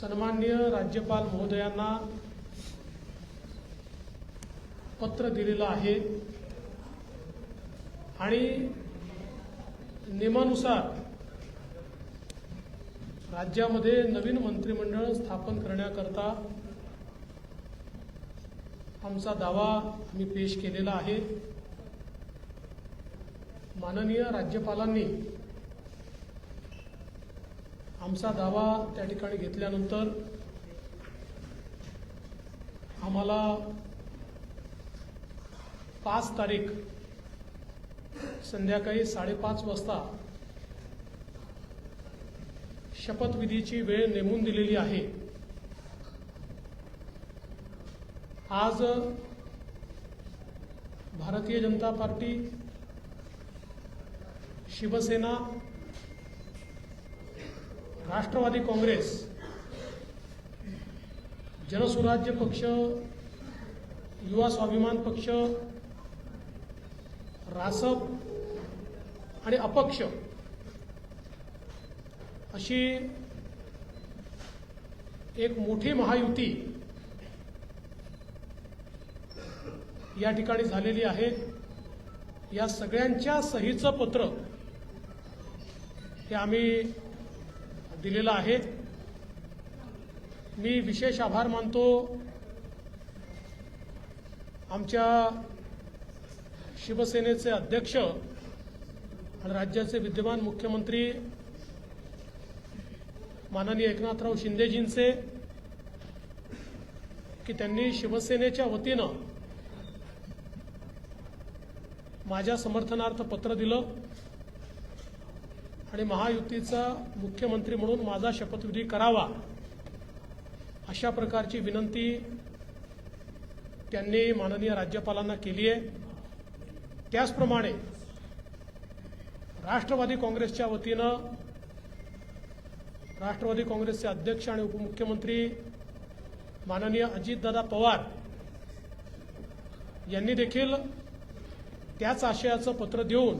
सन्माननीय राज्यपाल महोदयांना पत्र दिलेलं आहे. आणि नियमानुसार राज्यामध्ये नवीन मंत्रिमंडळ स्थापन करण्याकरता आमचा दावा आम्ही पेश केलेला आहे. माननीय राज्यपालांनी आमचा दावा त्या ठिकाणी घेतल्यानंतर आम्हाला पाच तारीख संध्याकाळी साडेपाच वाजता शपथविधीची वेळ नेमून दिलेली आहे. आज भारतीय जनता पार्टी शिवसेना राष्ट्रवादी काँग्रेस जनसुराज्य पक्ष युवा स्वाभिमान पक्ष रासप आणि अपक्ष अशी एक मोठी महायुती या ठिकाणी झालेली आहे. या सगळ्यांच्या सहीचं पत्र हे आम्ही दिलेलं आहे. मी विशेष आभार मानतो आमच्या शिवसेनेचे अध्यक्ष आणि राज्याचे विद्यमान मुख्यमंत्री माननीय एकनाथराव शिंदेजींचे की त्यांनी शिवसेनेच्या वतीनं माझ्या समर्थनार्थ पत्र दिलं. आणि महायुतीचा मुख्यमंत्री म्हणून माझा शपथविधी करावा अशा प्रकारची विनंती त्यांनी माननीय राज्यपालांना केली आहे. त्याचप्रमाणे राष्ट्रवादी काँग्रेसच्या वतीनं राष्ट्रवादी काँग्रेसचे अध्यक्ष आणि उपमुख्यमंत्री माननीय अजितदादा पवार यांनी देखील त्याच आशयाचं पत्र देऊन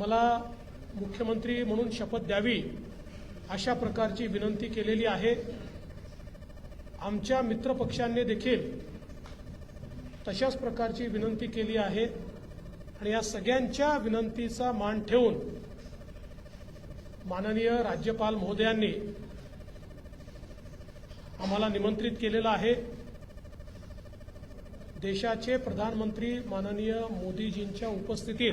मला मुख्यमंत्री म्हणून शपथ द्यावी अशा प्रकारची विनंती केलेली आहे. आमच्या मित्रपक्षांनी देखील तशाच प्रकारची विनंती केली आहे आणि या सगळ्यांच्या विनंतीचा मान ठेवून माननीय राज्यपाल महोदयांनी आम्हाला निमंत्रित केलेलं आहे. देशाचे प्रधानमंत्री माननीय मोदीजींच्या उपस्थितीत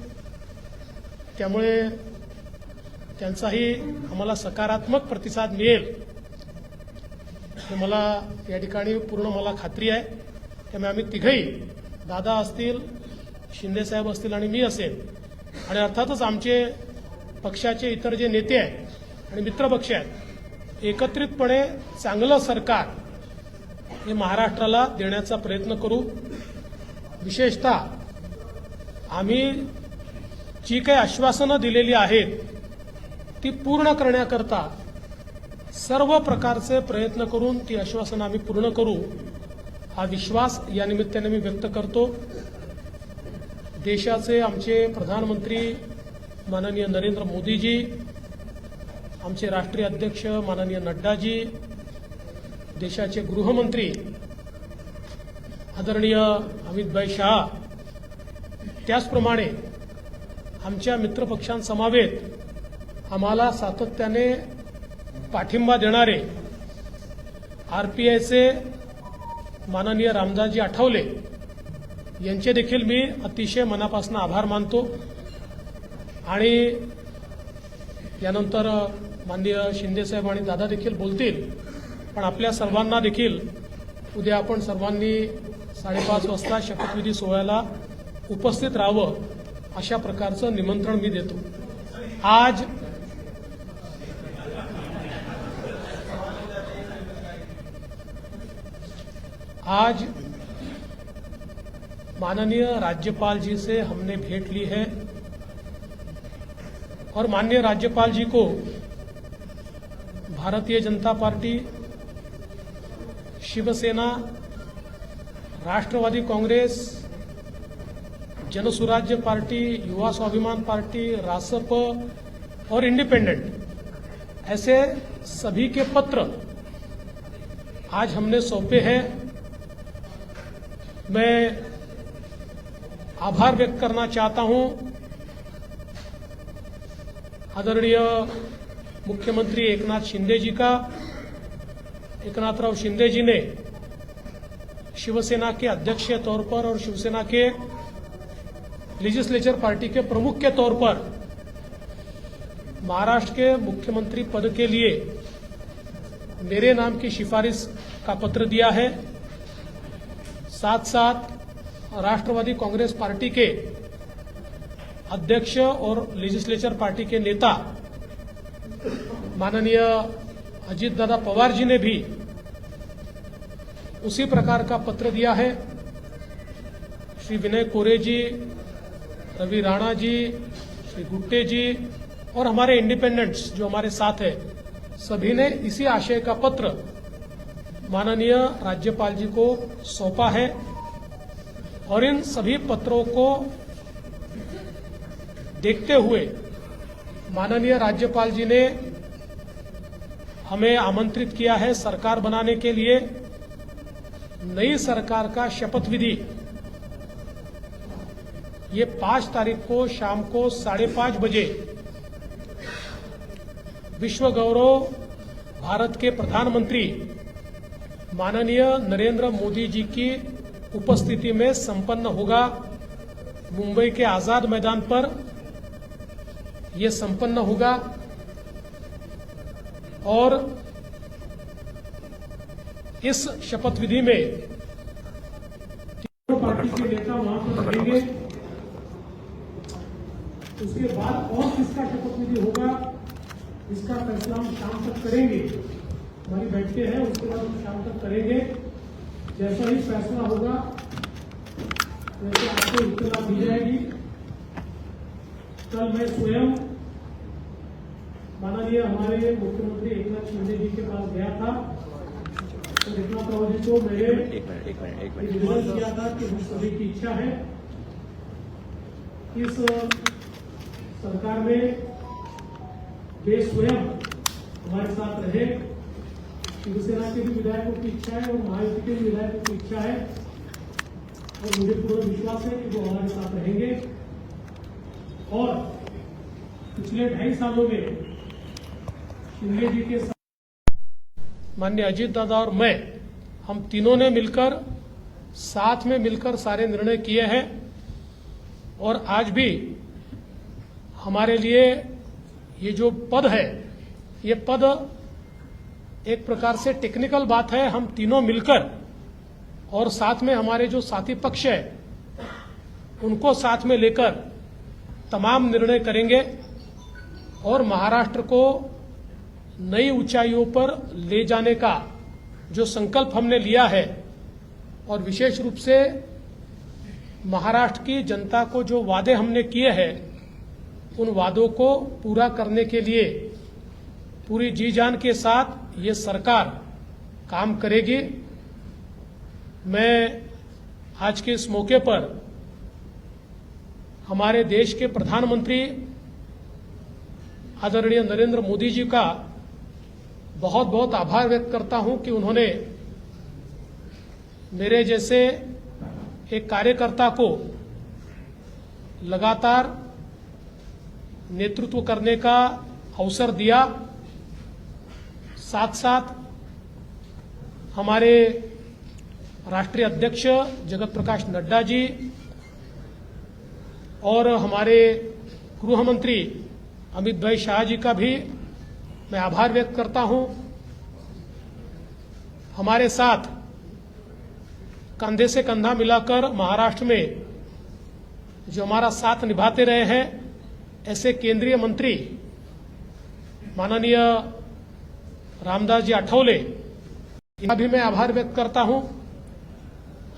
त्यामुळे त्यांचाही आम्हाला सकारात्मक प्रतिसाद मिळेल. हे मला या ठिकाणी पूर्ण मला खात्री आहे. त्यामुळे आम्ही तिघही दादा असतील शिंदेसाहेब असतील आणि मी असेल आणि अर्थातच आमचे पक्षाचे इतर जे नेते आहेत आणि मित्रपक्ष आहेत एकत्रितपणे चांगलं सरकार हे महाराष्ट्राला देण्याचा प्रयत्न करू. विशेषतः आम्ही जी काही आश्वासनं दिलेली आहेत ती पूर्ण करण्याकरता सर्व प्रकारचे प्रयत्न करून ती आश्वासनं आम्ही पूर्ण करू हा विश्वास या निमित्ताने मी व्यक्त करतो. देशाचे आमचे प्रधानमंत्री माननीय नरेंद्र मोदीजी आमचे राष्ट्रीय अध्यक्ष माननीय नड्डाजी देशाचे गृहमंत्री आदरणीय अमितभाई शहा त्याचप्रमाणे आमच्या मित्रपक्षांसमावेत आम्हाला सातत्याने पाठिंबा देणारे आरपीआयचे माननीय रामदासजी आठवले यांचे देखील मी अतिशय मनापासून आभार मानतो. आणि यानंतर माननीय शिंदेसाहेब आणि दादा देखील बोलतील. पण आपल्या सर्वांना देखील उद्या आपण सर्वांनी साडेपाच वाजता शपथविधी सोहळ्याला उपस्थित राहावं. अशा प्रकारचं निमंत्रण मी देतो. आज आज माननीय राज्यपाल जी से हमने भेंट ली है और माननीय राज्यपाल जी को Bharatiya Janata party, Shiv Sena, Rashtravadi Congress Jansurajya party, Yuva Swabhiman party Rasap और इंडिपेंडेंट, ऐसे सभी के पत्र आज हमने सौंपे हैं। मैं आभार व्यक्त करना चाहता हूँ। आदरणीय मुख्यमंत्री एकनाथ शिंदे जी का। एकनाथराव शिंदे जी ने शिवसेना के अध्यक्ष के तौर पर और शिवसेना के लेजिस्लेचर पार्टी के प्रमुख के तौर पर महाराष्ट्र के मुख्यमंत्री पद के लिए मेरे नाम की सिफारिश का पत्र दिया है। साथ साथ राष्ट्रवादी कांग्रेस पार्टी के अध्यक्ष और लेजिस्लेचर पार्टी के नेता माननीय अजीत दादा पवार जी ने भी उसी प्रकार का पत्र दिया है। श्री विनय कोरे जी रवि राणा जी, श्री गुट्टे जी और हमारे इंडिपेंडेंट्स जो हमारे साथ है, सभी ने इसी आशय का पत्र माननीय राज्यपाल जी को सौंपा है और इन सभी पत्रों को देखते हुए माननीय राज्यपाल जी ने हमें आमंत्रित किया है सरकार बनाने के लिए। नई सरकार का शपथ विधि ये पाँच तारीख को शाम को साढ़े पाँच बजे विश्व गौरव भारत के प्रधानमंत्री माननीय नरेंद्र मोदी जी की उपस्थिति में संपन्न होगा मुंबई के आज़ाद मैदान पर। यह संपन्न होगा और इस शपथ विधि में पार्टी के नेता वहाँ पर रहेंगे। उसके बाद और किसका शपथ विधि होगा इसका फैसला हम शाम तक करेंगे। हमारी बैठकें हैं उसके बाद हम शाम तक करेंगे। जैसा ही फैसला होगा वैसे आपको इतना दी जाएगी। कल मैं स्वयं माननीय हमारे मुख्यमंत्री एक नाथ शिंदे जी के पास गया था। तो राव जी को मेरे निवेदन किया था कि हम सभी की इच्छा है इस सरकार में वे स्वयं हमारे साथ रहे, शिवसेना के भी विधायकों की इच्छा है और महायुति के भी विधायकों की इच्छा है। और मुझे पूरा विश्वास है कि वो हमारे साथ रहेंगे। और पिछले ढाई सालों में शिंदे जी के साथ माननीय अजीत दादा और मैं, हम तीनों ने मिलकर, साथ में मिलकर सारे निर्णय किए हैं। और आज भी हमारे लिए ये जो पद है, ये पद एक प्रकार से टेक्निकल बात है, हम तीनों मिलकर और साथ में हमारे जो साथी पक्ष है, उनको साथ में लेकर तमाम निर्णय करेंगे और महाराष्ट्र को नई ऊंचाइयों पर ले जाने का जो संकल्प हमने लिया है और विशेष रूप से महाराष्ट्र की जनता को जो वादे हमने किए हैं उन वादों को पूरा करने के लिए, पूरी जी जान के साथ ये सरकार काम करेगी। मैं आज के इस मौके पर हमारे देश के प्रधानमंत्री आदरणीय नरेंद्र मोदी जी का बहुत बहुत आभार व्यक्त करता हूँ कि उन्होंने मेरे जैसे एक कार्यकर्ता को लगातार नेतृत्व करने का अवसर दिया। साथ साथ हमारे राष्ट्रीय अध्यक्ष जगत प्रकाश नड्डा जी और हमारे गृह मंत्री अमित भाई शाह जी का भी मैं आभार व्यक्त करता हूँ। हमारे साथ कंधे से कंधा मिलाकर महाराष्ट्र में जो हमारा साथ निभाते रहे हैं ऐसे केंद्रीय मंत्री माननीय रामदास जी आठवले इनका भी मैं आभार व्यक्त करता हूँ।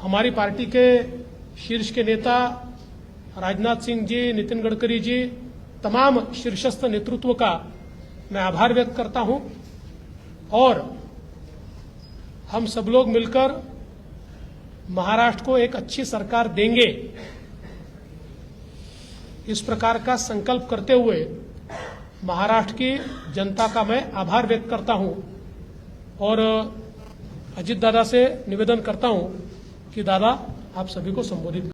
हमारी पार्टी के शीर्ष के नेता राजनाथ सिंह जी, नितिन गडकरी जी, तमाम शीर्षस्थ नेतृत्व का मैं आभार व्यक्त करता हूँ। और हम सब लोग मिलकर महाराष्ट्र को एक अच्छी सरकार देंगे। इस प्रकार का संकल्प करते हुए महाराष्ट्र की जनता का मैं आभार व्यक्त करता हूँ और अजीत दादा से निवेदन करता हूँ कि दादा आप सभी को संबोधित